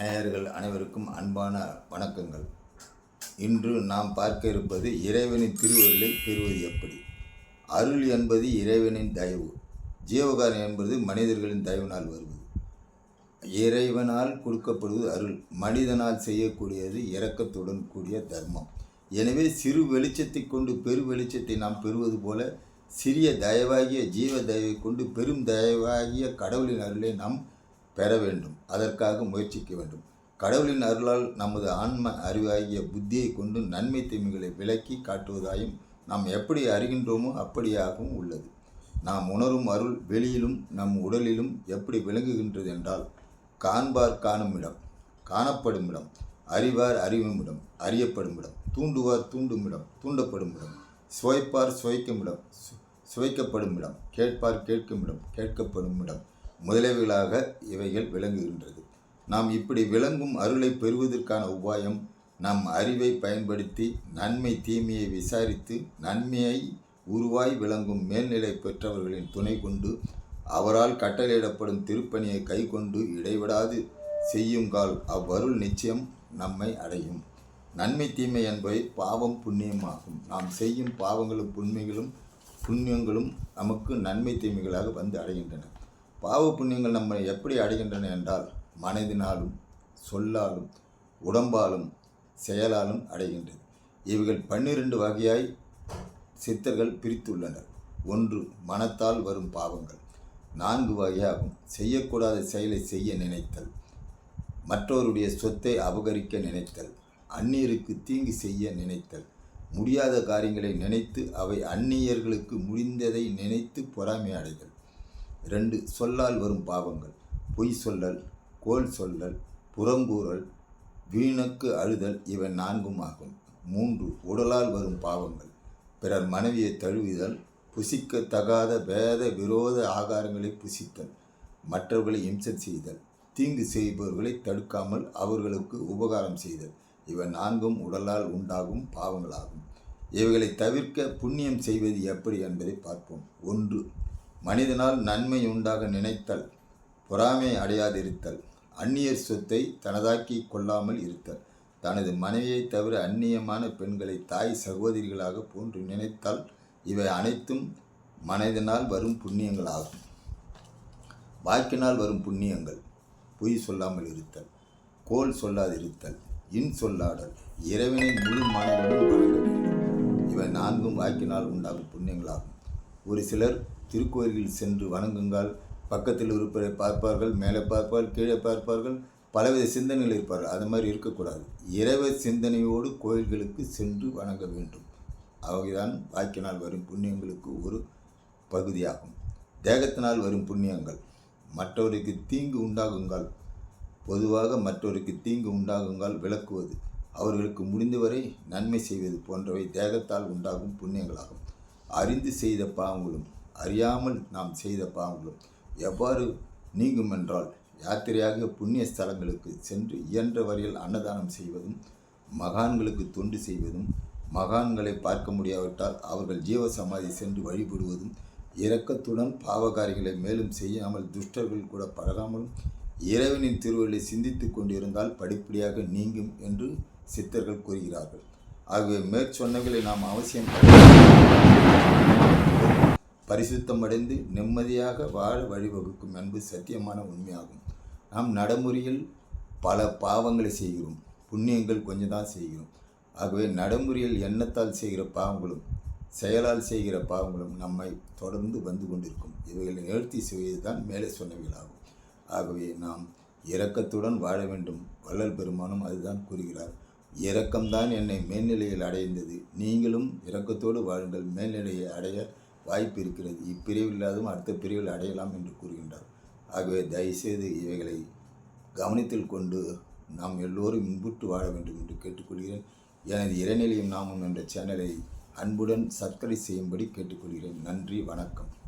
நேயர்கள் அனைவருக்கும் அன்பான வணக்கங்கள். இன்று நாம் பார்க்க இருப்பது இறைவனின் திருவருளை பெறுவது எப்படி? அருள் என்பது இறைவனின் தயவு. ஜீவகாரம் என்பது மனிதர்களின் தயவினால் வருவது இறைவனால் கொடுக்கப்படுவது அருள். மனிதனால் செய்யக்கூடியது இரக்கத்துடன் கூடிய தர்மம். எனவே சிறு வெளிச்சத்தை கொண்டு பெரு வெளிச்சத்தை நாம் பெறுவது போல சிறிய தயவாகிய ஜீவ தயவை கொண்டு பெரும் தயவாகிய கடவுளின் அருளை நாம் பெற வேண்டும். அதற்காக முயற்சிக்க வேண்டும். கடவுளின் அருளால் நமது ஆன்ம அறிவாகிய புத்தியை கொண்டு நன்மை தீமைகளை விளக்கி காட்டுவதாயும் நாம் எப்படி அறிகின்றோமோ அப்படியாகவும் உள்ளது. நாம் உணரும் அருள் வெளியிலும் நம் உடலிலும் எப்படி விளங்குகின்றது என்றால் காண்பார் காணும் இடம் காணப்படும் இடம் அறிவார் அறிவும் இடம் அறியப்படும் இடம் தூண்டுவார் தூண்டும் இடம் தூண்டப்படும் இடம் சுவைப்பார் சுவைக்கும் இடம் சு- சுவைக்கப்படும் இடம் கேட்பார் கேட்கும் இடம் கேட்கப்படும் இடம் முதலியவைகளாக இவைகள் விளங்குகின்றது. நாம் இப்படி விளங்கும் அருளை பெறுவதற்கான உபாயம் நம் அறிவை பயன்படுத்தி நன்மை தீமையை விசாரித்து நன்மையை உருவாய் விளங்கும் மேல்நிலை பெற்றவர்களின் துணை கொண்டு அவரால் கட்டளையிடப்படும் திருப்பணியை கைக்கொண்டு இடைவிடாது செய்யுங்கால் அவ்வருள் நிச்சயம் நம்மை அடையும். நன்மை தீமை என்பவை பாவம் புண்ணியமாகும். நாம் செய்யும் பாவங்களும் புண்மைகளும் புண்ணியங்களும் நமக்கு நன்மை தீமைகளாக வந்து அடைகின்றன. பாவ புண்ணியங்கள் நம்மை எப்படி அடைகின்றன என்றால் மனதினாலும் சொல்லாலும் உடம்பாலும் செயலாலும் அடைகின்றது. இவைகள் பன்னிரண்டு வகையாய் சித்தர்கள் பிரித்துள்ளனர். ஒன்று மனத்தால் வரும் பாவங்கள். நான்கு வகையாகும். செய்யக்கூடாத செயலை செய்ய நினைத்தல். மற்றவருடைய சொத்தை அபகரிக்க நினைத்தல். அந்நியருக்கு தீங்கு செய்ய நினைத்தல். முடியாத காரியங்களை நினைத்து அவை அந்நியர்களுக்கு முடிந்ததை நினைத்து பொறாமை அடைதல். ரெண்டு சொல்லால் வரும் பாவங்கள். பொய் சொல்லல் கோல் சொல்லல் புறங்கூறல் வீணுக்கு அழுதல் இவை நான்கும் ஆகும். மூன்று உடலால் வரும் பாவங்கள். பிறர் மனைவியை தழுவிதல் புசிக்கத்தகாத வேத விரோத ஆகாரங்களை புசித்தல் மற்றவர்களை இம்சை செய்தல் தீங்கு செய்பவர்களை தடுக்காமல் அவர்களுக்கு உபகாரம் செய்தல். இவை நான்கும் உடலால் உண்டாகும் பாவங்களாகும். இவைகளை தவிர்க்க புண்ணியம் செய்வது எப்படி என்பதை பார்ப்போம். ஒன்று மனிதனால் நன்மை உண்டாக நினைத்தல் பொறாமை அடையாதிருத்தல் அந்நியர் சொத்தை தனதாக்கி கொள்ளாமல் இருத்தல். தனது மனைவியை தவிர அந்நியமான பெண்களை தாய் சகோதரிகளாக போன்று நினைத்தால் இவை அனைத்தும் மனிதனால் வரும் புண்ணியங்களாகும் வாக்கினால் வரும் புண்ணியங்கள் பொய் சொல்லாமல் இருத்தல் கோல் சொல்லாதிருத்தல் இன் சொல்லாடல் இறைவனை முழு மனதுடன் வழங்க வேண்டும். இவை நான்கும் வாக்கினால் உண்டாகும் புண்ணியங்களாகும். ஒரு சிலர் திருக்கோயில்களில் சென்று வணங்குங்கள் பக்கத்தில் இருப்பதை பார்ப்பார்கள் மேலே பார்ப்பார்கள் கீழே பார்ப்பார்கள் பலவித சிந்தனைகள் இருப்பார்கள். அது மாதிரி இருக்கக்கூடாது. இறைவ சிந்தனையோடு கோயில்களுக்கு சென்று வணங்க வேண்டும். அவைதான் வாக்கினால் வரும் புண்ணியங்களுக்கு ஒரு பகுதியாகும். தேகத்தினால் வரும் புண்ணியங்கள். மற்றவருக்கு தீங்கு உண்டாகுங்கள் பொதுவாக மற்றவருக்கு தீங்கு உண்டாகுங்கள் விளக்குவது. அவர்களுக்கு முடிந்தவரை நன்மை செய்வது போன்றவை தேகத்தால் உண்டாகும் புண்ணியங்களாகும். அறிந்து செய்த பாவங்களும் அறியாமல் நாம் செய்த பாவங்களும் எவ்வாறு நீங்கும் என்றால் யாத்திரையாக புண்ணிய ஸ்தலங்களுக்கு சென்று இயன்ற வரையில் அன்னதானம் செய்வதும் மகான்களுக்கு தொண்டு செய்வதும் மகான்களை பார்க்க முடியாவிட்டால் அவர்கள் ஜீவ சமாதி சென்று வழிபடுவதும் இரக்கத்துடன் பாவகாரிகளை மேலும் செய்யாமல் துஷ்டர்கள் கூட பழகாமலும் இறைவனின் திருவள்ளை சிந்தித்து கொண்டிருந்தால் படிப்படியாக நீங்கும் என்று சித்தர்கள் கூறுகிறார்கள். ஆகவே மேற்சொன்னவர்களை நாம் அவசியம் பரிசுத்தமடைந்து நிம்மதியாக வாழ வழிவகுக்கும் என்பது சத்தியமான உண்மையாகும். நாம் நடைமுறையில் பல பாவங்களை செய்கிறோம். புண்ணியங்கள் கொஞ்சம் தான் செய்கிறோம். ஆகவே நடைமுறையில் எண்ணத்தால் செய்கிற பாவங்களும் செயலால் செய்கிற பாவங்களும் நம்மை தொடர்ந்து வந்து கொண்டிருக்கும். இவைகளை நிறுத்தி செய்வதுதான் மேலே சொன்னவைகளாகும். ஆகவே நாம் இரக்கத்துடன் வாழ வேண்டும். வள்ளல் பெருமானும் அதுதான் கூறுகிறார். இரக்கம்தான் என்னை மேல்நிலையில் அடைந்தது. நீங்களும் இரக்கத்தோடு வாழுங்கள். மேல்நிலையை அடைய வாய்ப்பு இருக்கிறது இப்பிரிவில் இல்லாதும் அடுத்த பிரிவில் அடையலாம் என்று கூறுகின்றார். ஆகவே தயவுசெய்து இவைகளை கவனத்தில் கொண்டு நாம் எல்லோரும் இன்புற்று வாழ வேண்டும் என்று கேட்டுக்கொள்கிறேன். எனது இறைநிலையும் நாமம் என்ற சேனலை அன்புடன் சப்ஸ்கிரைப் செய்யும்படி கேட்டுக்கொள்கிறேன். நன்றி. வணக்கம்.